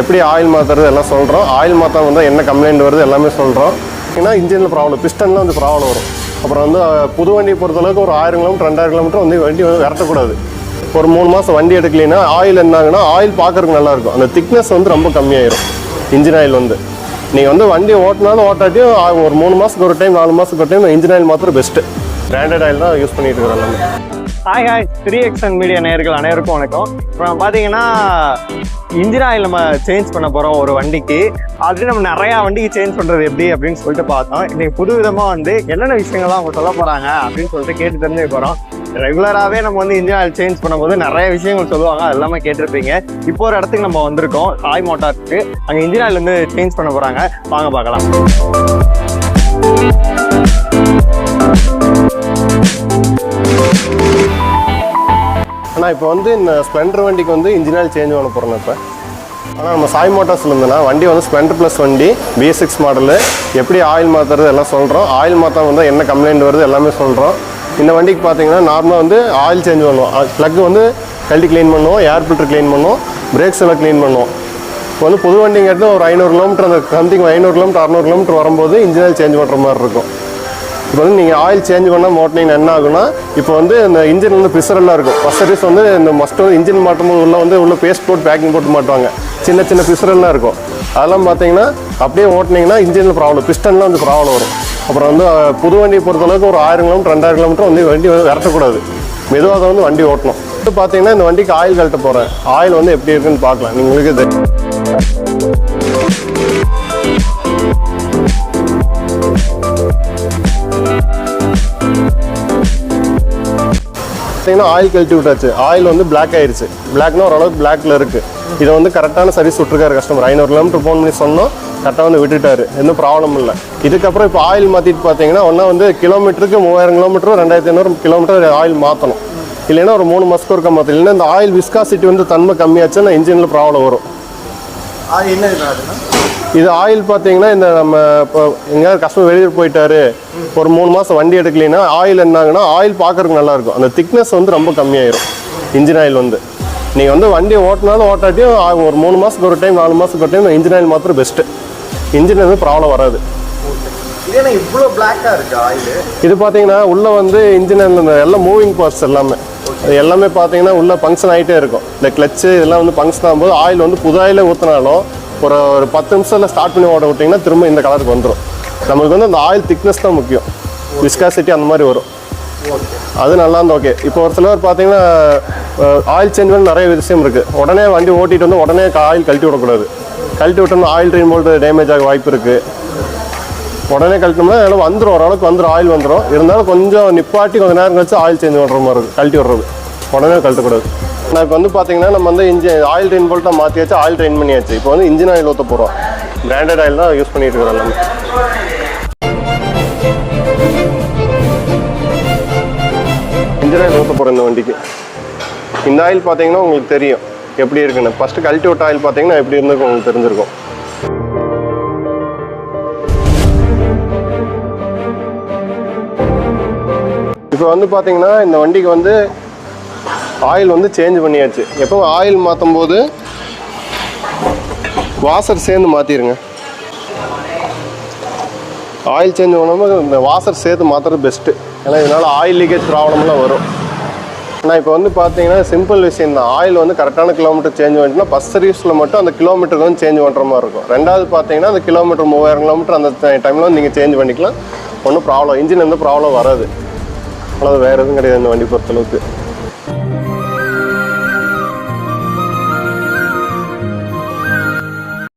எப்படி ஆயில் மாற்றுறது எல்லாம் சொல்கிறோம் ஆயில் மாற்ற வந்தால் என்ன கம்ப்ளைண்ட் வருது எல்லாமே சொல்கிறோம் ஏன்னா இன்ஜினில் ப்ராப்ளம் பிஸ்டனில் வந்து ப்ராப்ளம் வரும். அப்புறம் வந்து புது வண்டியை பொறுத்தளவுக்கு ஒரு ஆயிரம் கிலோமீட்டர் ரெண்டாயிரம் கிலோமீட்டர் வந்து வண்டி விரட்டக்கூடாது. ஒரு மூணு மாதம் வண்டி எடுக்கலைன்னா ஆயில் என்னாங்கன்னா ஆயில் பார்க்குறதுக்கு நல்லா இருக்கும் அந்த திக்னஸ் வந்து ரொம்ப கம்மியாயிரும். இன்ஜின் ஆயில் வந்து. நீங்கள் வந்து வண்டி ஓட்டினாலும் ஓட்டாட்டியும் ஒரு மூணு மாதத்துக்கு ஒரு டைம் நாலு மாதத்துக்கு ஒரு டைம் இன்ஜின் ஆயில் மாத்திரம் பெஸ்ட்டு பிராண்டட் ஆயில் தான் யூஸ் பண்ணிட்டு இருக்கிறோம் எல்லாமே. ஹாய் ஹாய் த்ரீ எக்ஸன் மீடியா நேயர்கள் அனைவருக்கும் வணக்கம். இப்போ பார்த்தீங்கன்னா இன்ஜின் ஆயில் நம்ம சேஞ்ச் பண்ண போகிறோம் ஒரு வண்டிக்கு. ஆல்ரெடி நம்ம நிறையா வண்டிக்கு சேஞ்ச் பண்ணுறது எப்படி அப்படின்னு சொல்லிட்டு பார்த்தோம். இன்றைக்கி புது விதமாக வந்து என்னென்ன விஷயங்கள்லாம் அவங்க சொல்ல போகிறாங்க அப்படின்னு சொல்லிட்டு கேட்டு தெரிஞ்சு போகிறோம் ரெகுலராகவே நம்ம வந்து இன்ஜின் ஆயில் சேஞ்ச் பண்ணும்போது நிறைய விஷயங்கள் சொல்லுவாங்க. அது எல்லாமே கேட்டிருப்பீங்க. இப்போ ஒரு இடத்துக்கு நம்ம வந்திருக்கோம். சாய் மோட்டாருக்கு. அங்கே இன்ஜின் ஆயில் வந்து சேஞ்ச் பண்ண போகிறாங்க வாங்க பார்க்கலாம். ஆனால் இப்போ வந்து இந்த ஸ்ப்ளெண்டர் வண்டிக்கு வந்து இன்ஜின் ஆயில் சேஞ்ச் பண்ண போகிறோம் இப்போ. ஆனால் நம்ம சாய் மோட்டார்ஸில் இருந்தோம்னா வண்டி வந்து ஸ்ப்ளெண்டர் ப்ளஸ் வண்டி பி சிக்ஸ் மாடலு எப்படி ஆயில் மாற்றுறது எல்லாம் சொல்கிறோம் ஆயில் மாற்ற வந்து என்ன கம்ப்ளைண்ட் வருது எல்லாமே சொல்கிறோம் இந்த வண்டிக்கு பார்த்தீங்கன்னா நார்மலாக வந்து ஆயில் சேஞ்ச் பண்ணுவோம். ப்ளக் வந்து கழட்டி க்ளீன் பண்ணுவோம் ஏர் ஃபில்டர் க்ளீன் பண்ணுவோம் பிரேக்ஸ் எல்லாம் க்ளீன் பண்ணுவோம். இப்போ வந்து புது வண்டிங்கிறது ஒரு ஐநூறு கிலோமீட்டர் அந்த சம்திங் ஐநூறு கிலோமீட்டர் அறநூறு கிலோமீட்டர் வரும்போது இன்ஜினியர் சேஞ்ச் பண்ணுற மாதிரி இருக்கும். இப்போ வந்து நீங்கள் ஆயில் சேஞ்ச் பண்ணால் மாட்டினீங்கன்னா என்ன ஆகுனா இப்போ வந்து இந்த இன்ஜின் வந்து pressure எல்லாம் இருக்கும். ஃபஸ்ட் சர்வீஸ் வந்து இந்த மஸ்ட் வந்து இன்ஜின் மாட்டும் போது உள்ள வந்து உள்ள பேஸ்ட் போட்டு பேக்கிங் போட்டு மாட்டுவாங்க. சின்ன சின்ன pressure இருக்கும். அதெல்லாம் பார்த்தீங்கன்னா அப்படியே ஓட்டினீங்கன்னா இன்ஜினில் ப்ராப்ளம் பிஸ்டன்லாம் வந்து ப்ராப்ளம் வரும். அப்புறம் வந்து புது வண்டியை பொறுத்தளவுக்கு ஒரு ஆயிரம் கிலோமீட்டர் ரெண்டாயிரம் கிலோமீட்டர் வந்து வண்டி வந்து விரட்டக்கூடாது. மெதுவாக தான் வந்து வண்டி ஓட்டணும். இப்போ பார்த்தீங்கன்னா இந்த வண்டிக்கு ஆயில் கழட்ட போகிறேன் ஆயில் வந்து எப்படி இருக்குன்னு பார்க்கலாம். நீங்களுக்கு தெரியும். பார்த்தீங்கன்னா ஆயில் கழட்டி விட்டாச்சு. ஆயில் வந்து பிளாக் ஆயிடுச்சு பிளாக்னா ஓரளவுக்கு பிளாக்ல இருக்கு. இதை வந்து கரெக்டான சர்வீஸ் விட்டுருக்காரு கஸ்டமர் ஐநூறு கிலோமீட்டர் ஃபோன் பண்ணி சொன்னோம். கரெக்டாக வந்து விட்டுட்டாரு. எந்த ப்ராப்ளம் இல்லை. இதுக்கப்புறம் இப்போ ஆயில் மாற்றிட்டு பார்த்தீங்கன்னா ஒன்றா வந்து கிலோமீட்டருக்கு மூவாயிரம் கிலோமீட்டரும் ரெண்டாயிரத்தி ஐநூறு கிலோமீட்டர் ஆயில் மாற்றணும் இல்லைன்னா ஒரு மூணு மாதத்துக்கு ஒருக்க மாற்றணும் இல்லைன்னா இந்த ஆயில் விஸ்காசிட்டி வந்து தன்மை கம்மியாச்சுன்னா இன்ஜினில் ப்ராப்ளம் வரும். என்ன இது ஆயில் பார்த்தீங்கன்னா இந்த நம்ம இப்போ எங்கேயாவது கஸ்டமர் வெளியூர் போயிட்டாரு ஒரு மூணு மாதம் வண்டி எடுக்கலைன்னா ஆயில் என்னாகுன்னா ஆயில் பார்க்கறதுக்கு நல்லா இருக்கும் அந்த திக்னஸ் வந்து ரொம்ப கம்மியாயிரும் இன்ஜின் ஆயில் வந்து. நீங்கள் வந்து வண்டி ஓட்டினாலும் ஓட்டாட்டியும் ஒரு மூணு மாதத்துக்கு ஒரு டைம் நாலு மாதத்துக்கு ஒரு டைம் இன்ஜின் ஆயில் மாத்திரம் பெஸ்ட்டு இன்ஜின் வந்து ப்ராப்ளம் வராது. இது பார்த்தீங்கன்னா உள்ளே வந்து இன்ஜின் எல்லாம் மூவிங் பார்ட்ஸ் எல்லாமே. அது எல்லாமே பார்த்தீங்கன்னா உள்ளே ஃபங்க்ஷன் ஆகிட்டே இருக்கும். இந்த கிளச்சு இதெல்லாம் வந்து ஃபங்க்ஷன் ஆகும்போது ஆயில் வந்து புது ஆயிலே ஊற்றினாலும் ஒரு ஒரு பத்து நிமிஷத்தில் ஸ்டார்ட் பண்ணி ஓட விட்டிங்கன்னா திரும்ப இந்த கலருக்கு வந்துடும் நம்மளுக்கு வந்து அந்த ஆயில் திக்னஸ் தான் முக்கியம். விஸ்காசிட்டி அந்த மாதிரி வரும். அது நல்லா இருந்தால் ஓகே இப்போ ஒரு சிலர் பார்த்தீங்கன்னா ஆயில் சேஞ்ச் பண்ண நிறைய விஷயம் இருக்குது உடனே வண்டி ஓட்டிகிட்டு வந்து உடனே ஆயில் கழட்டி விடக்கூடாது. கழட்டி விட்டோம்னா ஆயில் ட்ரெயின் போல்ட்டு டேமேஜ் ஆக வாய்ப்பு இருக்குது உடனே கழட்டினோம்னா எல்லாம் வந்துடும் ஓரளவுக்கு வந்துடும் ஆயில் வந்துடும் இருந்தாலும் கொஞ்சம் நிப்பாட்டி கொஞ்சம் நேரம் கழிச்சு ஆயில் சேஞ்ச் பண்ணுற மாதிரி இருக்கும் கழட்டி விடுறது. உடனே கழட்டக்கூடாது. நான் இப்போ வந்து பார்த்தீங்கன்னா நம்ம வந்து இன்ஜின் ஆயில் ட்ரெயின் போல்ட்டாக மாற்றியாச்சு ஆயில் ட்ரெயின் பண்ணியாச்சு. இப்போ வந்து இன்ஜின் ஆயில் ஊற்ற போகிறோம் பிராண்டட் ஆயில் தான் யூஸ் பண்ணிட்டு இருக்கிறோம் இன்ஜின் ஆயில் ஊற்ற போகிறோம் இந்த வண்டிக்கு. இந்த ஆயில் பார்த்தீங்கன்னா உங்களுக்கு தெரியும் எப்படி இருக்குன்னு. ஃபஸ்ட்டு கழட்டி விட்ட ஆயில் பார்த்தீங்கன்னா எப்படி இருந்திருக்கும் உங்களுக்கு தெரிஞ்சிருக்கும். இப்போ வந்து பார்த்தீங்கன்னா இந்த வண்டிக்கு வந்து ஆயில் வந்து சேஞ்ச் பண்ணியாச்சு. எப்போ ஆயில் மாற்றும் போது வாசர் சேர்ந்து மாற்றிடுங்க ஆயில் சேஞ்ச் பண்ணும்போது இந்த வாசர் சேர்த்து மாற்றுறது பெஸ்ட்டு ஏன்னா இதனால் ஆயில் லீக்கேஜ் ப்ராப்ளம்லாம் வரும். ஆனால் இப்போ வந்து பார்த்தீங்கன்னா சிம்பிள் விஷயம் தான். ஆயில் வந்து கரெக்டான கிலோமீட்டர் சேஞ்ச் பண்ணிட்டுனா ஃபஸ்ட் சர்வீஸில் மட்டும் அந்த கிலோமீட்டருக்கு வந்து சேஞ்ச் பண்ணுற மாதிரி இருக்கும். ரெண்டாவது பார்த்தீங்கன்னா அந்த கிலோமீட்டர் மூவாயிரம் கிலோமீட்டர் அந்த டைமில் வந்து நீங்கள் சேஞ்ச் பண்ணிக்கலாம். ஒன்றும் ப்ராப்ளம் இன்ஜின் வந்து ப்ராப்ளம் வராது. அவ்வளோ வேறு எதுவும் கிடையாது இந்த வண்டி பொறுத்தளவுக்கு